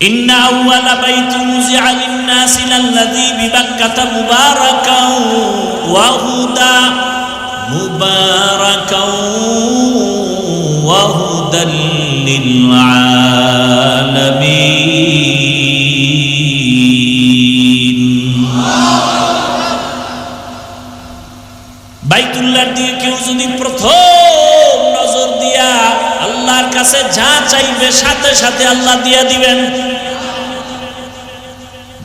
إن أول بيت وزع للناس للذي ببكة مباركا وهدى مباركا وهدى للعالمين বাইতুল্লাহর দিকে কেউ যদি প্রথম নজর দিয়া আল্লাহর কাছে যা চাইবে সাথে সাথে আল্লাহ দিয়া দিবেন।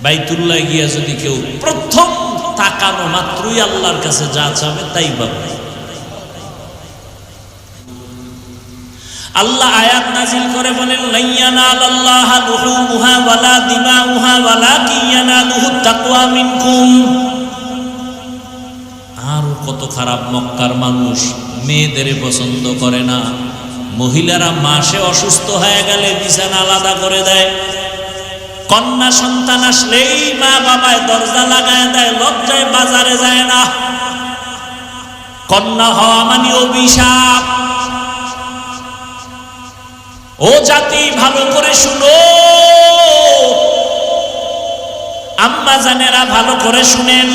বাইতুল্লাহ গিয়া যদি কেউ প্রথম তাকানো মাত্রই আল্লাহর কাছে যা চাবে তাই পাবে আল্লাহ আয়াত নাজিল করে বলেন লাইয়ানাল আল্লাহ লুহুমুহা ওয়ালা দিমাউহা ওয়ালাকিন ইয়ানালুহু তাকওয়া মিনকুম। আরও কত খারাপ মক্কার মানুষ মেয়েদের পছন্দ করে না। মহিলারা মাসে অসুস্থ হয়ে গেলে বিছানা আলাদা করে দেয়। কন্যা সন্তান আসলেই মা বাবায় দরজা লাগায় দেয়, লজ্জায় বাজারে যায় না। কন্যা হওয়া মানে অভিশাপ। ও জাতি, ভালো করে শুনো। আম্মা জানেরা ভালো করে শুনেন।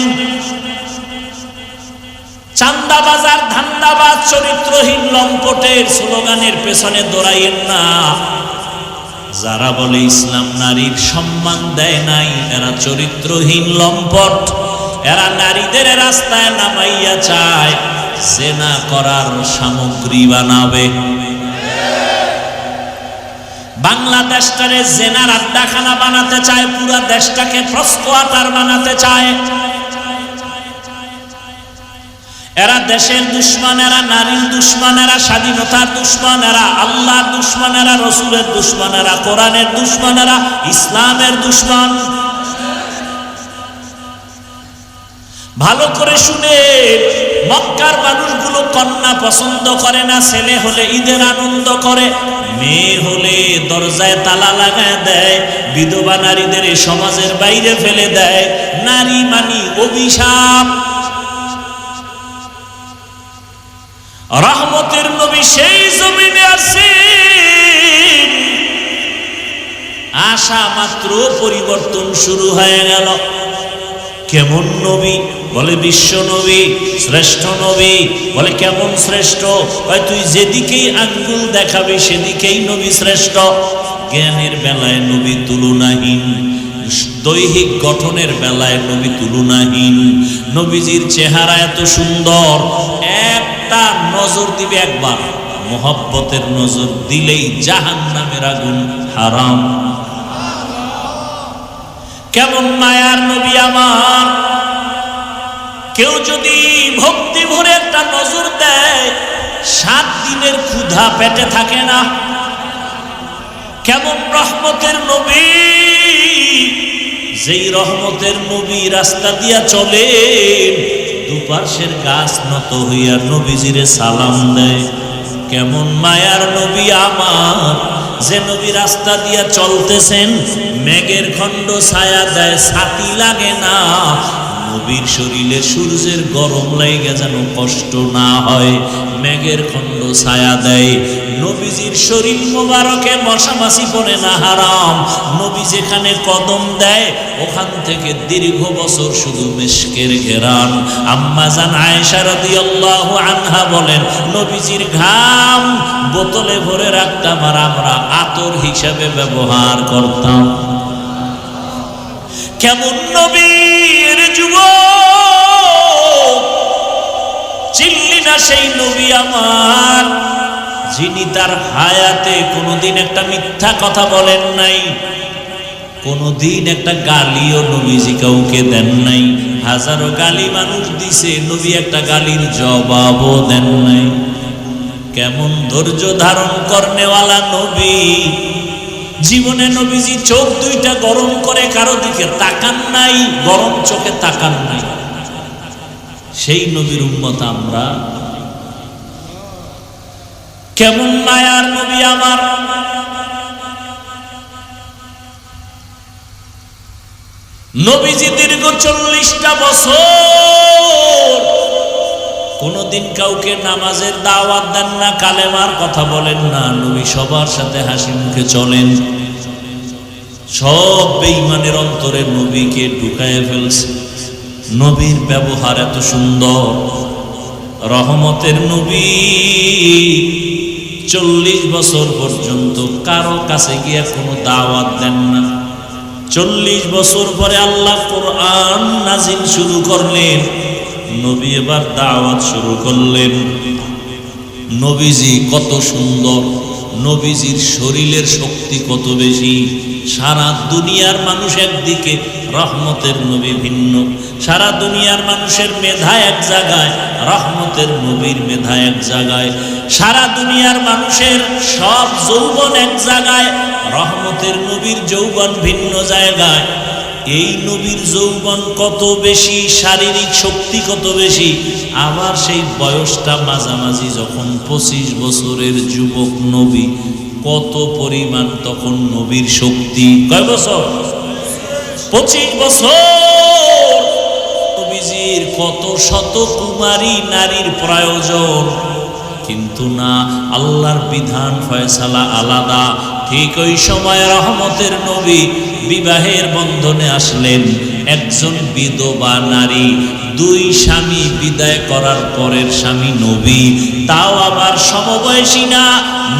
চান্দাবাজার ধান্দাবাজ চরিত্রহীন লম্পটের স্লোগানের পেছনে দৌড়াইয়েন না। যারা বলে ইসলাম নারীর সম্মান দেয় নাই, এরা চরিত্রহীন লম্পট। এরা নারীদের রাস্তায় নামাইয়া চায়, জেনা করার সামগ্রী বানাবে। বাংলাদেশটারে জেনার আড্ডাখানা বানাতে চায়, পুরা দেশটাকে প্রস্কোয়াটার বানাতে চায়। এরা দেশের দুশ্মন, এরা নারীর দুশ্মন, এরা স্বাধীনতার দুশ্মন, এরা আল্লাহর দুশ্মন, এরা রসুলের দুশ্মন, এরা কোরআনের দুশ্মন, এরা ইসলামের দুশ্মন। ভালো করে শুনে মক্কার মানুষগুলো কন্যা পছন্দ করে না, ছেলে হলে ঈদের আনন্দ করে, মেয়ে হলে দরজায় তালা লাগায় দেয়, বিধবা নারীদের সমাজের বাইরে ফেলে দেয়, নারী মানি অভিশাপ। রহমতের নবী সেই জমিনে আছেন আসা মাত্র পরিবর্তন শুরু হয়ে গেল। কেমন নবী? বলে বিশ্ব নবী, শ্রেষ্ঠ নবী। বলে কেমন শ্রেষ্ঠ? তুই যেদিকেই আঙ্গুল দেখাবি, সেদিকেই নবী শ্রেষ্ঠ। জ্ঞানের বেলায় নবী তুলনাহীন। দৈহিক গঠনের বেলায় নবী তুলনাহীন। নবীজির চেহারা এত সুন্দর। একটা নজর দিবে একবার। মোহব্বতের নজর দিলেই জাহান নামের আগুন হারাম। কেমন মায়ার নবী আমার। কেউ যদি ভক্তি ভরে একটা নজর দেয়, সাত দিনের ক্ষুধা পেটে থাকে না। কেমন রহমতের নবী। যেই রহমতের নবী রাস্তা দিয়া চলে দুপার্শ্বের গাছ নত হইয়া নবীজিরে সালাম দেয়। কেমন মায়ার নবী আমার, যে নবী রাস্তা দিয়া চলতেছেন, মেঘের খণ্ড ছায়া দেয়, ছাতি লাগে না। নবীর শরীরে সূর্যের গরম লাগে যেন কষ্ট না হয়, মেঘের খণ্ড ছায়া দেয়। নবীজির শরীর মোবারকে মশামাছি পড়ে না হারাম। নবী যেখানে কদম দেয়, ওখান থেকে দীর্ঘ বছর শুধু মেশকের ঘেরান। আম্মা জান আয়েশা রাদিয়াল্লাহু আনহা বলেন, নবীজির ঘাম বোতলে ভরে রাখতাম আর আমরা আতর হিসাবে ব্যবহার করতাম। কেমন নবীর যুব চিল্লি না সেই নবী আমার? যিনি তার হায়াতে কোনোদিন একটা মিথ্যা কথা বলেন নাই, কোনোদিন একটা গালিও নবীজি কাউকে দেন নাই। হাজারো গালি মানুষ দিছে, নবী একটা গালির জবাবও দেন নাই। কেমন ধৈর্য ধারণ করনেওয়ালা নবী? জীবনে নবীজি চোখ দুইটা গরম করে কারও দিকে তাকান নাই, গরম চোখে তাকান নাই। সেই নবীর উম্মত আমরা। কেমন মায়ার নবী আমার। নবীজি দীর্ঘ চল্লিশটা বছর কোনদিন কাউকে নামাজের দাওয়াত দেন না, কালেমার কথা বলেন না, নবী সবার সাথে হাসি মুখে চলেন। সব বেঈমানের অন্তরে নবীকে ঢুকায় ফেলছে। নবীর ব্যবহার এত সুন্দর। রহমতের নবী চল্লিশ বছর পর্যন্ত কারও কাছে গিয়ে কোনো দাওয়াত দেন না। চল্লিশ বছর পরে আল্লাহ কোরআন নাজিল শুরু করলেন। নবী এবার দাওয়াত শুরু করলেন। নবীজি কত সুন্দর, নবীজির শরীরের শক্তি কত বেশি। সারা দুনিয়ার মানুষ একদিকে, রহমতের নবী ভিন্ন। সারা দুনিয়ার মানুষের মেধা এক জায়গায়, রহমতের নবীর মেধা এক জায়গায়। সারা দুনিয়ার মানুষের সব যৌবন এক জায়গায়, রহমতের নবীর যৌবন ভিন্ন জায়গায়। এই নবীর যৌবন কত বেশি, শারীরিক শক্তি কত বেশি? আবার সেই বয়সটা মাঝামাঝি যখন পঁচিশ বছরের যুবক নবী, কত পরিমাণ তখন নবীর শক্তি? কয় বছর? পঁচিশ বছর। নবীজির কত শত কুমারী নারীর প্রয়োজন। কিন্তু না, আল্লাহর বিধান, ফয়সালা আলাদা। ঠিক ওই সময় রহমতের নবী বিবাহের বন্ধনে আসলেন। একজন বিধবা নারী, দুই স্বামী বিদায় করার পরের স্বামী নবী। তাও আবার সমবয়সী না,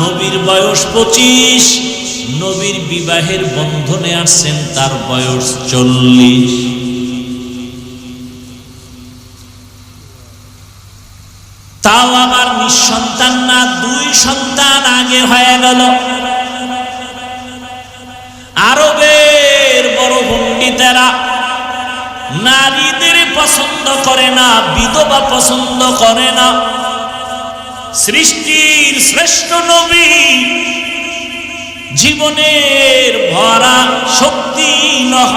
নবীর বয়স পঁচিশ। নবীর বিবাহের বন্ধনে আসছেন, তার বয়স চল্লিশ। তাও আবার নিঃসন্তান না, দুই সন্তান আগে হয়ে গেল। আরবের বড় পণ্ডিতেরা নারীদের পছন্দ করে না, বিধবা পছন্দ করে না। সৃষ্টির শ্রেষ্ঠ নবী জীবনের ভরা শক্তি,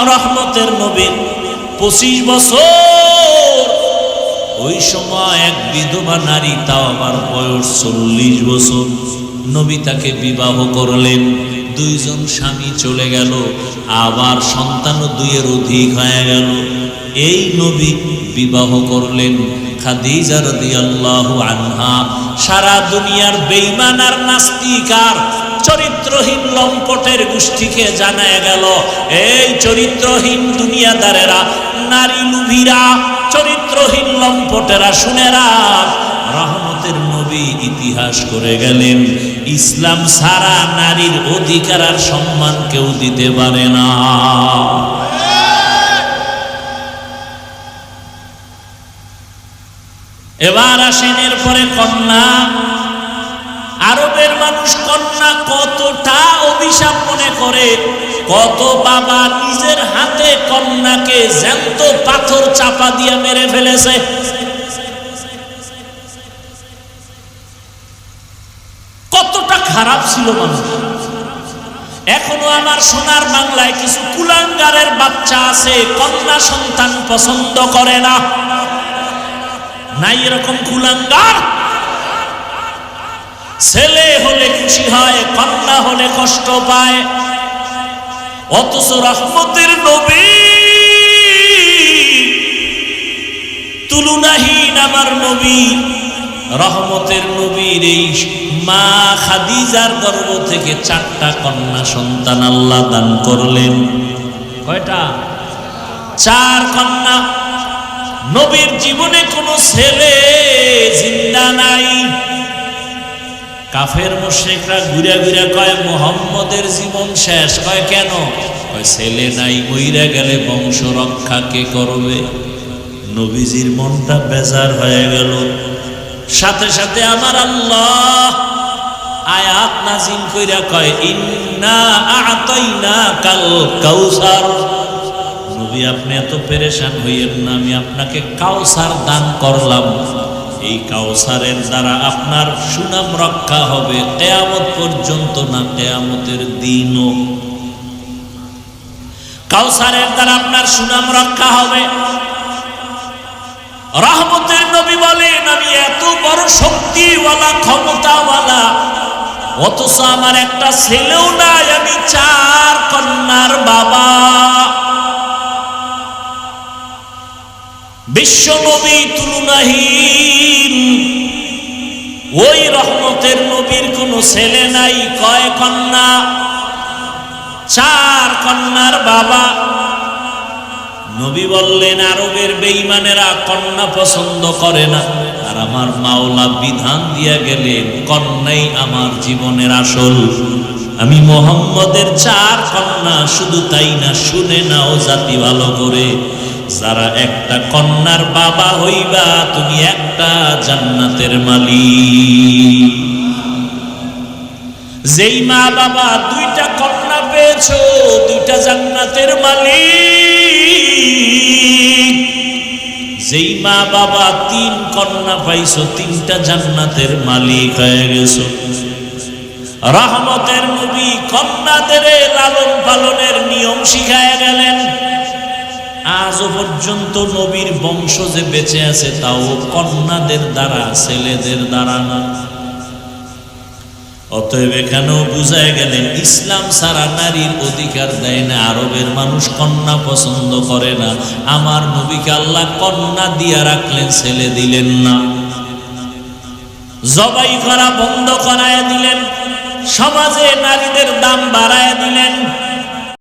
রহমতের নবী। পঁচিশ বছর, ওই সময় এক বিধবা নারী, তাও আমার বয়স চল্লিশ বছর। নবী তাকে বিবাহ করলেন। দুইজন স্বামী চলে গেল, আবার সন্তানও দুইয়ের অধিক হয়ে গেল। এই নবী বিবাহ করলেন খাদিজা রাদিয়াল্লাহু আনহা। সারা দুনিয়ার বেঈমান আর নাস্তিক আর চরিত্রহীন লম্পটের গোষ্ঠীকে জানায় গেল, এই চরিত্রহীন দুনিয়াদারেরা, নারী লুভিরা, চরিত্রহীন লম্পটেরা, শুনেরা, রহমতের নবী ইতিহাস করে গেলেন। ইসলাম সারা নারীর অধিকার আর সম্মান কেউ দিতে পারে না। এবার আসেন, এরপরে কন্যা। আরবের মানুষ কন্যা কতটা অভিশাপ মনে করে, কত বাবা নিজের হাতে কন্যাকে জ্যান্ত পাথর চাপা দিয়ে মেরে ফেলেছে কতটা খারাপ ছিল মানুষ। এখনও আমার সোনার বাংলায় কিছু কুলাঙ্গারের বাচ্চা আছে, কন্যা সন্তান পছন্দ করে না। নাই এরকম কুলাঙ্গার? ছেলে হলে খুশি হয়, কন্যা হলে কষ্ট পায়। অথচ রহমতের নবী তুলনাহীন আমার নবী। রহমতের নবীর এই মা খাদিজার গর্ভ থেকে চারটা কন্যা সন্তান আল্লাহ দান করলেন। কয়টা? চার কন্যা। নবীর জীবনে কোনো ছেলে জিন্দা নাই। কাফের মুশ্রিকরা ঘুরে ঘুরে কয়, মোহাম্মদের জীবন শেষ। কয়, কেন? কয়, ছেলে নাই, মইরা গেলে বংশ রক্ষা কে করবে? নবীজির মনটা বেজার হয়ে গেল। সাথে সাথে আমার আল্লাহ আয়াত নাজিম কইরা কয়, ইন্না আতাইনা কাল কাউসার। নবী, আপনি এত পেরেশান হইয়েন না, আমি আপনাকে কাউসার দান করলাম। এই কাউসারের দ্বারা আপনার সুনাম রক্ষা হবে কেয়ামত পর্যন্ত না কেয়ামতের দিনও। কাউসারের দ্বারা আপনার সুনাম রক্ষা হবে। রহমতের নবী বলেন, আমি এত বড় শক্তিওয়ালা, ক্ষমতাওয়ালা, অথচ আমার একটা ছেলেও নাই, আমি চার কন্যার বাবা। বিশ্ব নবী তুলনাহীন, ওই রহমতের নবীর কোনো ছেলে নাই, কয় কন্যা? চার কন্যার বাবা। নবী বললেন, আরবের বেঈমানেরা কন্যা পছন্দ করে না। আর আমার মাওলা বিধান দিয়া গেলেন, কন্যাই আমার জীবনের আসল। আমি মোহাম্মদের চার কন্যা, শুধু তাই না, শুনে নাও জাতি ভালো করে। যারা একটা কন্যার বাবা হইবা, তুমি একটা জান্নাতের মালিক। যেই মা বাবা দুইটা কন্যা পেয়েছ, দুইটা জান্নাতের মালিক। যেই মা বাবা তিন কন্যা পাইছো, তিনটা জান্নাতের মালিক হয়ে গেছো। রহমতের নবী কন্যাদের লালন পালনের নিয়ম শিখায় গেলেন। আজও পর্যন্ত নবীর বংশ যে বেঁচে আছে, তাও কন্যাদের দ্বারা, ছেলেদের দ্বারা না। অতএব এখানেও বুঝায় গেলেন, ইসলাম সারা নারীর অধিকার দেয় না, আরবের মানুষ কন্যা পছন্দ করে না। আমার নবীকে আল্লাহ কন্যা দিয়া রাখলেন, ছেলে দিলেন না। জবাই করা, বন্ধ করায় দিলেন। সমাজে নারীদের দাম বাড়ায় দিলেন।